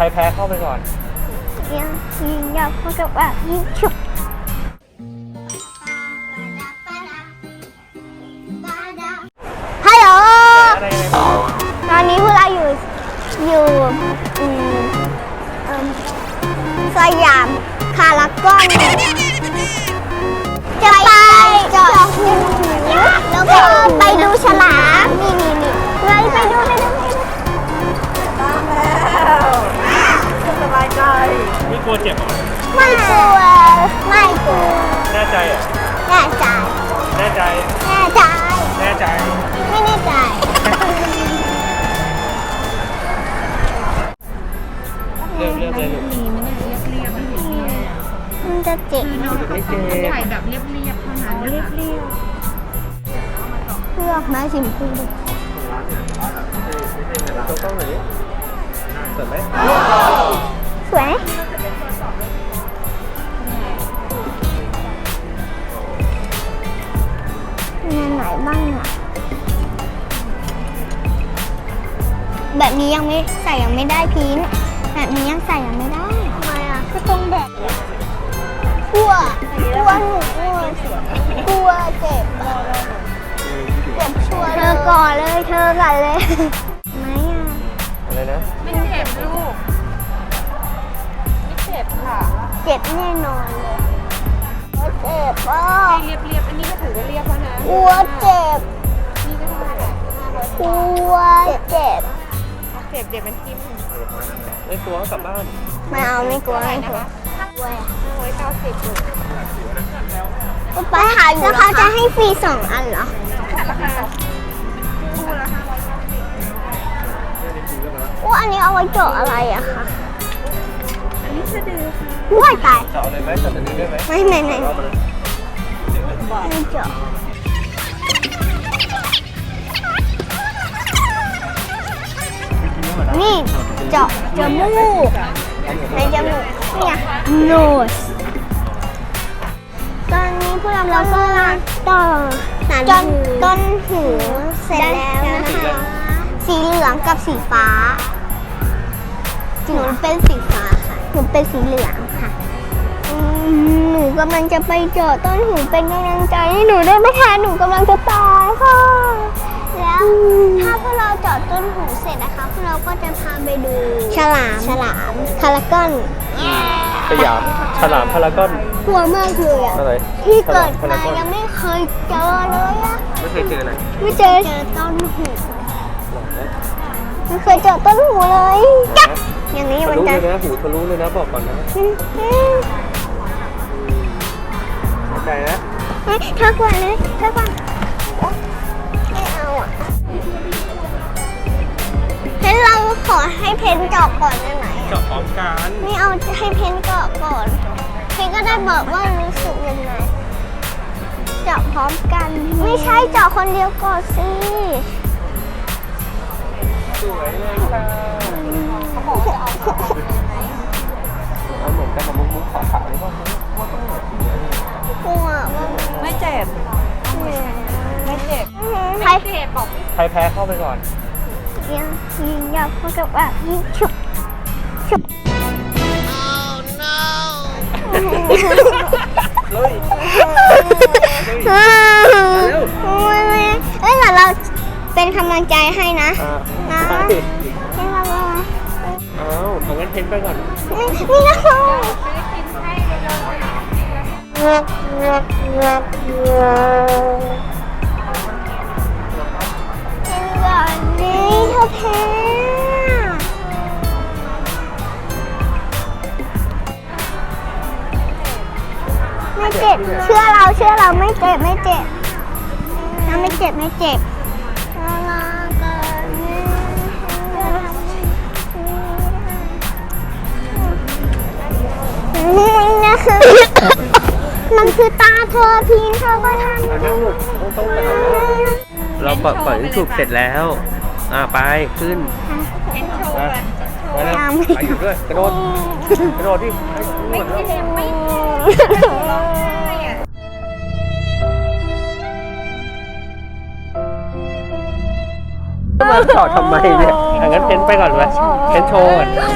ใครแพ้เข้าไปก่อนยังยิงยับเขากับว่ายิงฉุบ ลัวเจ็บเหรอไม่กลัวไม่กลัวแน่ใจเหรอแน่ใจแน่ใจแน่ใจแน่ใจไม่แน่ใจเลือกเลือกเลยลูกมีมันเนี่ยเรียบเรียบไม่เห็นเนี่ยมันจะเจ็บคือน้องเขาถ่ายแบบเรียบเรียบเท่านั้นเรียบเรียบเพื่อกไม้สีชมพูดูต้องต้องหน่อยดิสวยไหมสวย มีอันไหนบ้างอะแบบนี้ยังไม่ใส่ยังไม่ได้พีนแบบนี้ยังใส่ยังไม่ได้ทำไมอะก็ตรงแบบกลัวกลัวหนูกลัวกลัวเจ็บอะเจ็บชัวร์เธอก่อนเลยเธอก่อนเลยไหมอะอะไรนะไม่เจ็บลูกไม่เจ็บค่ะเจ็บแน่นอนเลย เจ็บอะเรียบเรียบอันนี้ก็ถือว่าเรียบแล้วนะกลัวเจ็บนี่ก็ได้แหละกลัวเจ็บเจ็บเดี๋ยวมันทิ่มไม่กลัวก็กลับบ้านไม่เอาไม่กลัวเท่าไหร่ไม่นะกลัวคะกลัวห้าร้อยเก้าสิบลูกไปหาแล้วเขาจะให้ฟรีสองอันเหรอราคาคู่ละห้าร้อยเก้าสิบว่าอันนี้เอาไว้เจาะอะไรอะคะอันนี้สะดือค่ะ ว้ายตายเจาะเลยไหมเจาะตรงนี้ได้ไหมไม่ไม่ไม่เอาไปเลยไม่เจาะนี่เจาะจมูกในจมูกเนี่ย nose ตอนนี้พวกเราก็ต่อจนต้นหูเสร็จแล้วนะคะ สีเหลืองกับสีฟ้าหนูเป็นสีฟ้าค่ะหนูเป็นสีเหลืองค่ะอืม หนูกำลังจะไปเจาะต้นหูเป็นกำลังใจให้หนูด้วยนะคะหนูกำลังจะตายค่ะ แล้วถ้าพวกเราเจาะต้นหูเสร็จนะคะพวกเราก็จะพาไปดูฉลามฉลามคาราก้อนสยามฉลามพารากอนกลัวมากเลยอะอะไรที่เกิดฉลมาพารากอนยังไม่เคยเจอเลยอะไม่เคยเจออะไรไม่เจอเจอต้นหูไม่เคยเจอต้นหูเลยจับอย่างนี้ทะมันลุจะเลยนะหูทะลุเลยนะบอกก่อนนะ เฮ้ยเธอก่อนเลยเธอก่อนไม่เอาอะเพนเราขอให้เพนเจาะก่อนได้ไหมเจาะพร้อมกันไม่เอาให้เพนเจาะก่อน เพนก็ได้บอกว่ารู้สึกยังไงเจาะพร้อมกัน ไม่ใช่เจาะคนเดียวก่อนสิสวยเลยค่ะเอา เหมือนกันกับมุกมุกขาวๆเลยว่ากลัวว่าไม่เจ็บ ไม่เจ็บ ใครเจ็บบอกใครแพ้เข้าไปก่อนยิงยิงยับเขากับว่ายิงฉุบฉุบเลยไม่ไม่เอ้ยเดี๋ยเราเป็นกำลังใจให้นะอ่านะให้เราว่าอ้าเอางั้นเพ้นไปก่อน ม่ไม่นะไม่ได้กินให้เลยเป็นนี้เธอแพ้ไม่เจ็บ เชื่อเรา เชื่อเราไม่เจ็บ ไม่เจ็บถ้าไม่เจ็บ ไม่เจ็บ นี่นะคือ มันคือตาเธอพีนเธอก็ทำอะนั่งลูกต้องต้องไปก่อนนะเราปล่อยปล่อยให้ถูกเสร็จแล้ว อ่าไปขึ้นเอ็นโชว์ไปแล้วไปอยู่ด้วยกระโดดกระโดดดิไมดแล้วเจ็บไม่ร้องไห้อะมาจอทำไมเนี่ยอะงั้นเพ้นไปก่อนไหมเพ้นโชว์ก่อนได้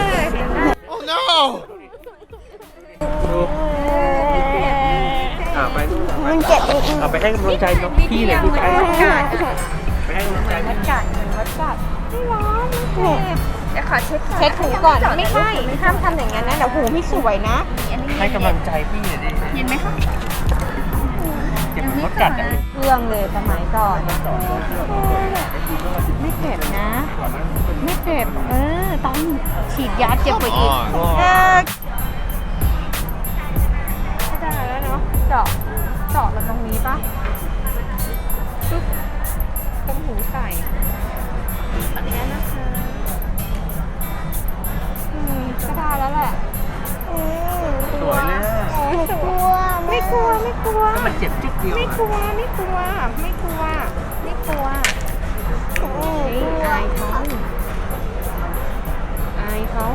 มันเจ็บนิดนึงเอาไปให้กำลังใจน้องพี่หน่อยพี่ไปไปให้กำลังใจมดกัดเหมือนมดกัดไม่ร้อนไม่เจ็บเดี๋ยวขอเช็ดเช็ดหูก่อนไม่ใช่ห้ามทำอย่างนั้นนะเดี๋ยวหูไม่สวยนะให้กำลังใจพี่หน่อยดิเห็นไหมคะเจ็บเหมือนมดกัดอะเครื่องเลยสมัยก่อนไม่เจ็บนะ ไม่เจ็บเออต้องฉีดยาเจ็บกว่าอีกเออเข้าใจแล้วเนาะเจาะเจาะแล้วตรงนี้ปะชุบตรงหูใส่อันนี้นะคะอืมก็ได้แล้วแหละอืมสวยเลยอะกลัวไม่กลัวไม่กลัวถ้ามันเจ็บจิ๊กเดียวไม่อะกลัวไม่กลัวไม่กลัวไม่กลัวอืมเฮ้ยอายเขาอายเขา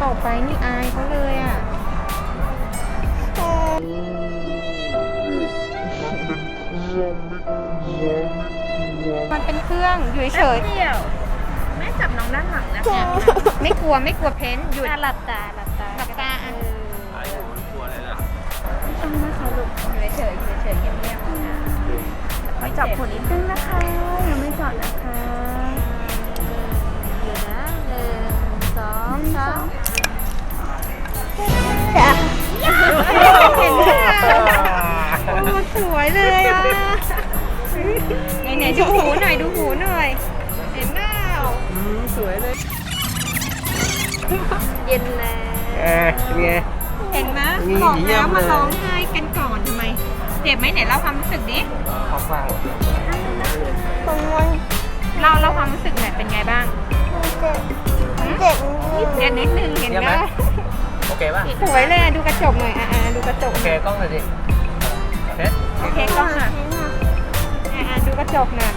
โหคลิปต่อไปนี่อายเขาเลยอะมันเป็นเครื่องอยู่เฉยเดียวแม่จับน้องด้านหลังนะคะๆไม่กลัวไม่กลัวเพ้นท์หยุดหลับตาหลับตาหลับตาอะไอ้มันกลัวอะไรล่ะต้องนะคะลูกอยู่เฉยๆอยู่เฉยๆเงียบๆนะไม่จับผลนิดนึงนะคะยังไม่จับนะคะ ดูหูหน่อยดูหูหน่อย เห็นเปล่าอืมสวยเลย เย็นแล้วเออเป็นไง เห็นไหมมีบอกหนีเยี่ยแล้วมมาเลยร้องไห้กันก่อนทำไม เจ็บไหมไหนเล่าความรู้สึกดิขอบฟังผมมันเล่าเล่าความรู้สึกหน่อยเป็นไงบ้างเจ็บมันเจ็บนิดนึงเดี๋ยวนิดนึงเห็นไหมโอเคป่ะ สวยเลยอะดูกระจกหน่อยอะอะดูกระจกโอเคกล้องหน่อยดิโอเคโอเคกล้องอะอะอะ ดูกระจกหน่อย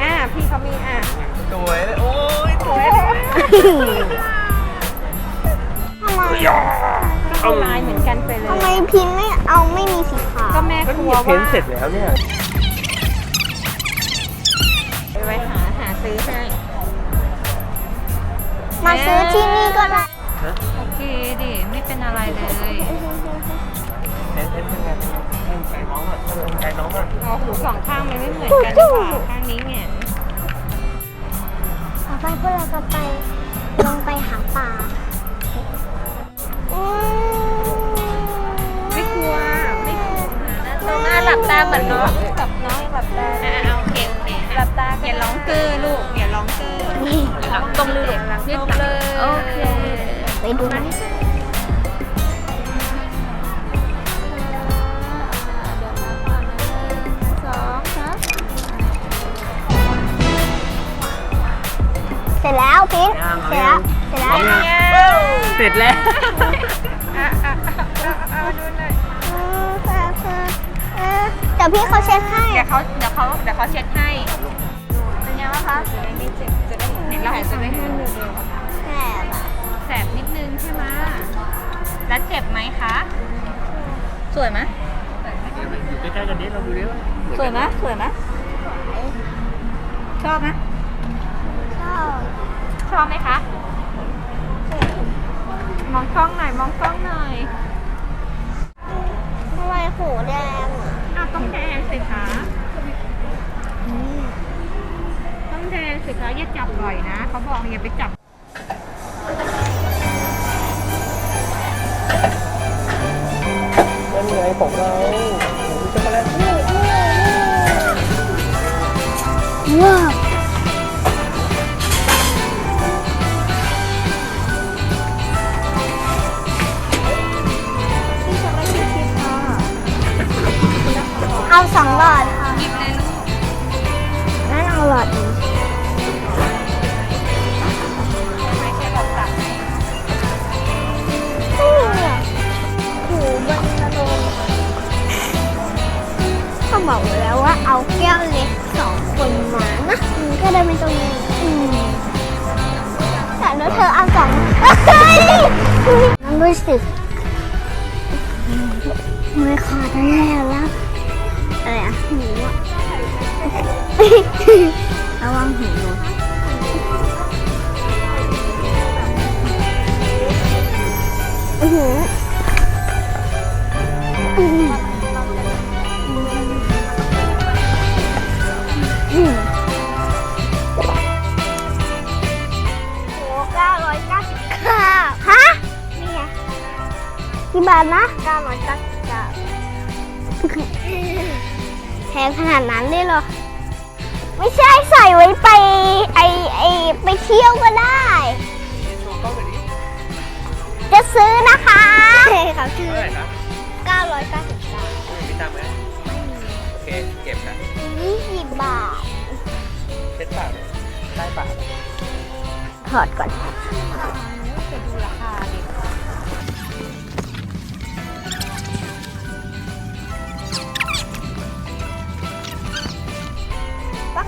อะพี่เขามีอะสวยเลยโอ้ยสวยทำไมก็ลายเหมือนกันไปเลทำไมยพิมพ์ไม่เอาไม่มีสีขาวก็แม่ก็กลันี่วเพ้นว่าเสร็จแล้วเนี่ยไปไว้หาหาซื้อให้มาซื้อที่นี่ก็ได้โอเคดิไม่เป็นอะไรเลย เพ้นเพ้นเป็นไงให้ใจน้องอะให้ใจน้องอะอ๋อหูสองข้างมันไม่เหมือนกันหรือเปล่าข้างนี้แหงนต่อไปพวกเราก็ไปลงไปหาปลาอืมไม่กลัวไม่กลัวตรงหน้าหลับตาเหมือนน้องกับน้องหลับตาอะอะโอเคโอเคหลับตาอย่าร้องเกอลูกอย่าร้องเกอตรงเลยยืดเลยโอเคไปดูนะ เสร็จแล้วพิมพ์เสร็จแล้วเสร็จแล้วเสร็จแล้วอะอะอะเอาดูหน่อยเออเออเออเออเดี๋ยวพี่เขาเช็ดให้เดี๋ยวเขาเดี๋ยวเขาเดี๋ยวเขาเช็ดให้เป็นไงบ้างคะจะได้ไม่เจ็บจะได้เห็นเราจะได้ให้เร็วแม่แบบๆแสบนิดนึงใช่ไหมแล้วเจ็บไหมคะสวยไหมอยู่ใกล้ๆกันนี้เราดูดิว่าสวยไหมสวยไหมชอบไหม ชอบชอบไหมคะ มองกล้องหน่อย มองกล้องหน่อยทำไมหูแดงอะอ้าวต้องแดงสิคะ ต้องแดงสิคะอย่าจับบ่อยนะ เขาบอกอย่าไปจับนั่นไงของเราหมูช็อกโกแลต ว้าว เอาสองหลอดค่ะหยิบเลยลูกงั้นเอาหลอดหนึ่งไม่ใช่บอกตัดให้หูมันระโดงเขาบอกแล้วว่าเอาแก้วเล็กสองคนมานะอืมก็ได้ไม่ต้องอืมแต่แล้วเธอเอาสองเฮ้ยน้ำรู้สึก ไมือขาดแล้วแล้ว อะไรอะหนูอะระวังหูหนูอือหือฮะกี่บาทนะ999 แพงขนาดนั้นเลยเหรอ ไม่ใช่ใส่ไว้ไปไอไอไปเที่ยวก็ได้โชว์กล้องหน่อยดิจะซื้อนะคะเขาชื่อเท่าไหร่ครับ999มีตังค์ไหมโอเค เก็บนะ20 บาท เช็ดปากเลยได้ปากถอดก่อน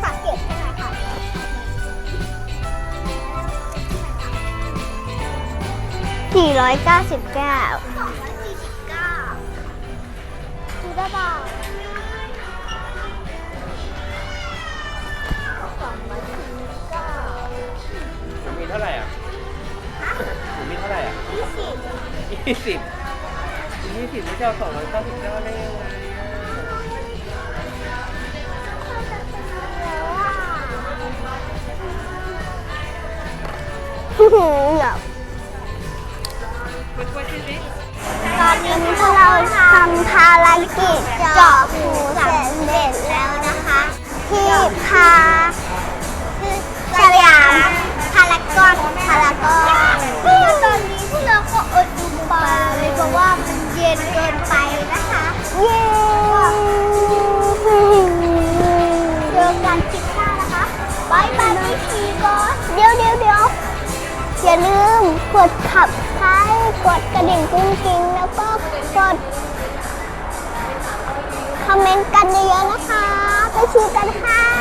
ก็ขาเก็บใช่ไหมคะสี่ร้อยเก้าสิบเก้าสองร้อยสี่สิบเก้าดูได้เปล่าสองร้อยสี่สิบเก้าหนูมีเท่าไหร่อะหนูมีเท่าไหร่อะยี่สิบยี่สิบยี่สิบไม่ใช่เอาสองร้อยเก้าสิบเก้าได้ยังไง อยวเป็นตัวชีวิตตอนนี้พวกเราทำภารกิจเจาะหูเร็จแล้วนะคะ ที่พาสยามพารากอนพารากอนตอนนี้พวกเราก็อดดูปลาเลยเพราะว่ามันเย็นเกินไป กดกระดิ่งกุ้งกิ้งแล้วก็กดคอมเมนต์กันเยอะๆนะคะ ไปชีกันค่ะ